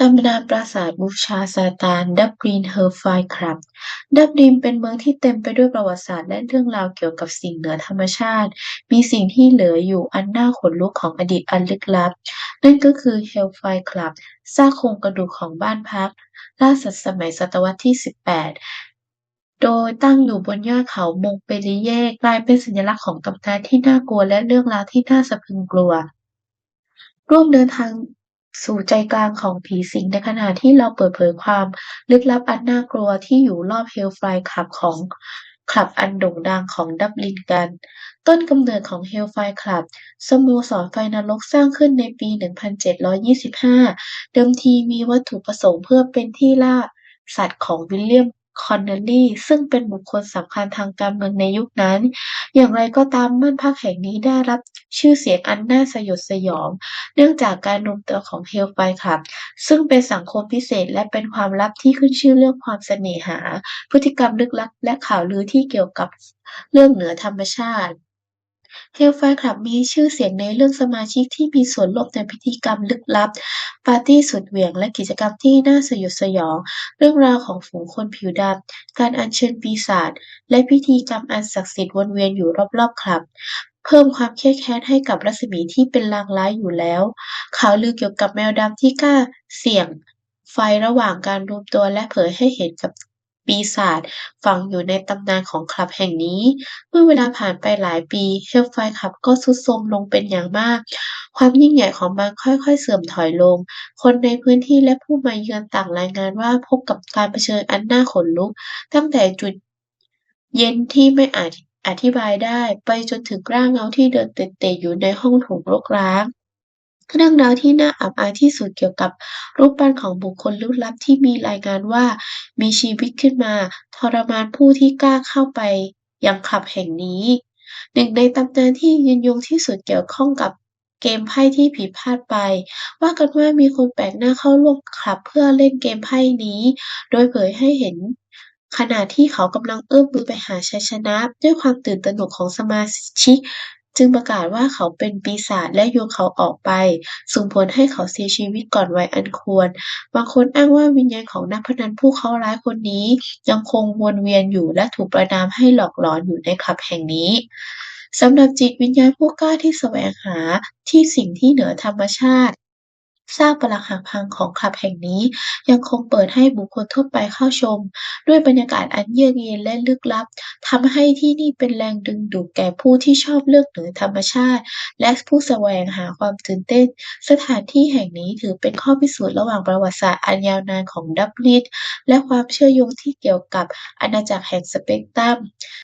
ตำนานปราสาทบูชาซาตาน ดับลินเฮอร์ไฟคลับ ดับลินเป็นเมืองที่เต็มไปด้วยประวัติศาสตร์และเรื่องราวเกี่ยวกับสิ่งเหนือธรรมชาติ มีสิ่งที่เหลืออยู่อันน่าขนลุกของอดีตอันลึกลับ นั่นก็คือเฮลไฟคลับซากโครงกระดูกของบ้านพัก ล่าสัตว์สมัยศตวรรษที่ 18 โดยตั้งอยู่บนยอดเขามงเปริเย่กลายเป็นสัญลักษณ์ของตำนานที่น่ากลัวและเรื่องราวที่น่าสะพรึงกลัว ร่วมเดินทาง สู่ใจกลางของผีสิงในขณะที่เราเปิดเผยความลึกลับอันน่ากลัวที่อยู่รอบเฮลไฟคลับของคลับอันโด่งดังของดับลินกัน ต้นกำเนิดของเฮลไฟคลับสโมสรไฟนรกสร้างขึ้นในปี 1725 เดิมทีมีวัตถุประสงค์เพื่อเป็นที่ล่าสัตว์ของวิลเลียม คอนเนลลี่ ซึ่งเป็นบุคคลสำคัญทางการเมืองในยุคนั้น อย่างไรก็ตามบ้านพักแห่งนี้ได้รับชื่อเสียงอันน่าสยดสยอง เนื่องจากการรวมตัวของเฮลไฟครับ ซึ่งเป็นสังคมพิเศษและเป็นความลับที่ขึ้นชื่อเรื่องความเสน่หา พฤติกรรมลึกลับและข่าวลือที่เกี่ยวกับเรื่องเหนือธรรมชาติ เฮลไฟคลับมีชื่อเสียงในเรื่องสมาชิกที่มีส่วนร่วมในพิธีกรรมลึกลับ ปาร์ตี้สุดเหวี่ยง และกิจกรรมที่น่าสยดสยอง เรื่องราวของฝูงคนผิวดำ การอัญเชิญปีศาจ และพิธีกรรมอันศักดิ์สิทธิ์วนเวียนอยู่รอบๆคลับ เพิ่มความเครียดแค้นให้กับรัศมีที่เป็นลางร้ายอยู่แล้ว ข่าวลือเกี่ยวกับแมวดำที่กล้าเสี่ยงไฟระหว่างการรวมตัวและเผยให้เห็นกับ ปีศาจฝังอยู่ในตำนานของคลับแห่งนี้ เมื่อเวลาผ่านไปหลายปีเฮลไฟคลับก็ทรุดโทรมลงเป็นอย่างมาก ความยิ่งใหญ่ของมันค่อยๆ เสื่อมถอยลง คนในพื้นที่และผู้มาเยือนต่างรายงานว่าพบกับการเผชิญอันน่าขนลุก ตั้งแต่จุดเย็นที่ไม่อาจอธิบายได้ไปจนถึงร่างเงาที่เดินเตะๆอยู่ในห้องโถงรกร้างเรื่องราวที่น่าอับอายที่สุดเกี่ยวกับรูปปั้นของบุคคลลึกลับที่มีรายงานว่า มีชีวิตขึ้นมาทรมานผู้ที่กล้าเข้าไปยังคลับแห่งนี้ หนึ่งในตำนานที่ยืนยงที่สุดเกี่ยวข้องกับเกมไพ่ที่ผิดพลาดไป ว่ากันว่ามีคนแปลกหน้าเข้าร่วมคลับเพื่อเล่นเกมไพ่นี้ โดยเผยให้เห็น ขณะที่เขากำลังเอื้อมมือไปหาชัยชนะ ด้วยความตื่นตระหนกของสมาชิก จึงประกาศว่าเขาเป็นปีศาจและโยนเขาออกไป ส่งผลให้เขาเสียชีวิตก่อนวัยอันควร บางคนอ้างว่าวิญญาณของนักพนันผู้เขาร้ายคนนี้ ยังคงวนเวียนอยู่และถูกประนามให้หลอกหลอนอยู่ในคลับแห่งนี้สำหรับจิตวิญญาณผู้กล้าที่แสวงหาที่สิ่งที่เหนือธรรมชาติ ซากปรักหักพังของคลับแห่งนี้ ยังคงเปิดให้บุคคลทั่วไปเข้าชม ด้วยบรรยากาศอันเยือกเย็นและลึกลับทำให้ที่นี่เป็นแรงดึงดูดแก่ผู้ที่ชอบเรื่องเหนือธรรมชาติ และผู้แสวงหาความตื่นเต้น สถานที่แห่งนี้ถือเป็นข้อพิสูจน์ระหว่างประวัติศาสตร์อันยาวนานของดับลินและความเชื่อโยงที่เกี่ยวกับอาณาจักรแห่งสเปกตรัม